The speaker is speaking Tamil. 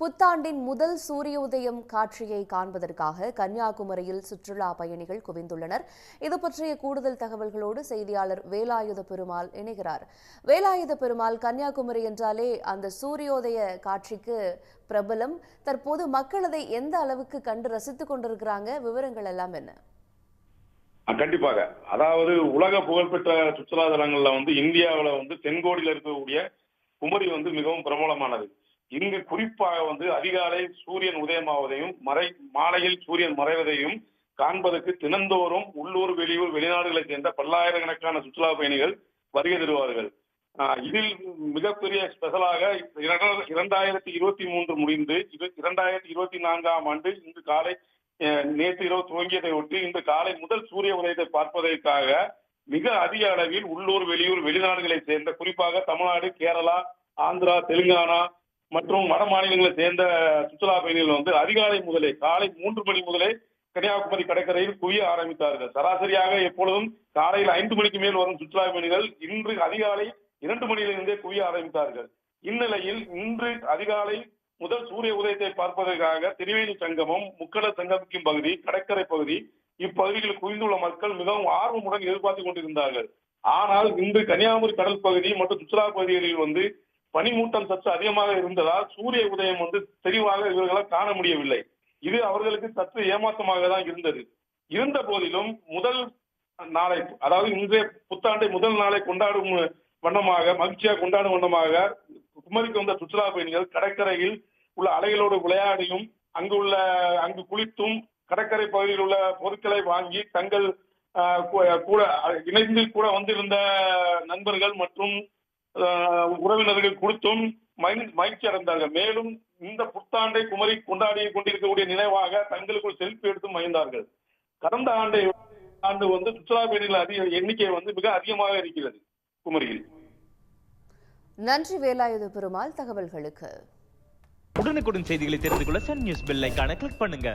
புத்தாண்டின் முதல் சூரிய உதயம் காட்சியை காண்பதற்காக கன்னியாகுமரியில் சுற்றுலா பயணிகள் குவிந்துள்ளனர். இது பற்றிய கூடுதல் தகவல்களோடு செய்தியாளர் வேலாயுத பெருமாள் இணைகிறார். வேலாயுத பெருமாள் கன்னியாகுமரி என்றாலே அந்த சூரியோதய காட்சிக்கு பிரபலம். தற்போது மக்கள் அதை எந்த அளவுக்கு கண்டு ரசித்துக் கொண்டிருக்கிறாங்க? விவரங்கள் எல்லாம் என்ன? கண்டிப்பாக. அதாவது உலக புகழ்பெற்ற சுற்றுலா தலங்கள்ல வந்து இந்தியாவில் வந்து தென்கோடியில இருக்கக்கூடிய குமரி வந்து மிகவும் பிரபலமானது. இங்கு குறிப்பாக வந்து அதிகாலை சூரியன் உதயமாவதையும் மறை மாலையில் சூரியன் மறைவதையும் காண்பதற்கு தினந்தோறும் உள்ளூர் வெளியூர் வெளிநாடுகளைச் சேர்ந்த பல்லாயிரக்கணக்கான சுற்றுலா பயணிகள் வருகை தருவார்கள். இதில் மிகப்பெரிய ஸ்பெஷலாக இரண்டாயிரத்தி இருபத்தி மூன்று முடிந்து இரண்டாயிரத்தி இருபத்தி நான்காம் ஆண்டு இன்று காலை அஹ், நேற்று இரவு துவங்கியதை ஒட்டி இன்று காலை முதல் சூரிய உதயத்தை பார்ப்பதற்காக மிக அதிக அளவில் உள்ளூர் வெளியூர் வெளிநாடுகளைச் சேர்ந்த குறிப்பாக தமிழ்நாடு கேரளா ஆந்திரா தெலுங்கானா மற்றும் வட மாநிலங்களை சேர்ந்த சுற்றுலா பயணிகள் வந்து அதிகாலை முதலே காலை மூன்று மணி முதலே கன்னியாகுமரி கடற்கரையில் குவிய ஆரம்பித்தார்கள். சராசரியாக எப்பொழுதும் காலையில் ஐந்து மணிக்கு மேல் வரும் சுற்றுலா பயணிகள் இன்று அதிகாலை இரண்டு மணியிலிருந்தே குவிய ஆரம்பித்தார்கள். இந்நிலையில் இன்று அதிகாலை முதல் சூரிய உதயத்தை பார்ப்பதற்காக திரிவேணி சங்கமம் முக்கட சங்கமிக்கும் பகுதி கடற்கரை பகுதி இப்பகுதியில் குவிந்துள்ள மக்கள் மிகவும் ஆர்வமுடன் எதிர்பார்த்து கொண்டிருந்தார்கள். ஆனால் இன்று கன்னியாகுமரி கடல் பகுதி மற்றும் சுற்றுலா பகுதிகளில் வந்து பனிமூட்டம் சற்று அதிகமாக இருந்ததால் சூரிய உதயம் வந்து தெளிவாக இவர்களால் காண முடியவில்லை. இது அவர்களுக்கு சற்று ஏமாற்றமாக தான் இருந்தது. இருந்த போதிலும் முதல் நாளை அதாவது இன்றைய புத்தாண்டை முதல் நாளை கொண்டாடும் வண்ணமாக மகிழ்ச்சியாக கொண்டாடும் வண்ணமாக குமரிக்கு வந்த சுற்றுலா பயணிகள் கடற்கரையில் உள்ள அலைகளோடு விளையாடியும் அங்கு உள்ள அங்கு குளித்தும் கடற்கரை பகுதியில் உள்ள பொருட்களை வாங்கி தங்கள் ஆஹ், கூட இணைந்து கூட வந்திருந்த நண்பர்கள் மற்றும் உறவினர்கள் கொடுத்தும் மகிழ்- மகிழ்ச்சி அடைந்தார்கள் மேலும் இந்த புத்தாண்டை குமரி கொண்டாடி கொண்டிருக்கக்கூடிய நினைவாக தங்களுக்குள் செல்ஃபி எடுத்து மகிழ்ந்தார்கள். கடந்த ஆண்டை ஆண்டு வந்து சுற்றுலா பயணிகள் அதிக எண்ணிக்கை வந்து மிக அதிகமாக இருக்கிறது குமரியில். நன்றி வேலாயுத பெருமாள் தகவல்களுக்கு. உடனுக்குடன் செய்திகளை தெரிந்து கொள்ள சன் நியூஸ் பெல் ஐகானை கிளிக் பண்ணுங்க.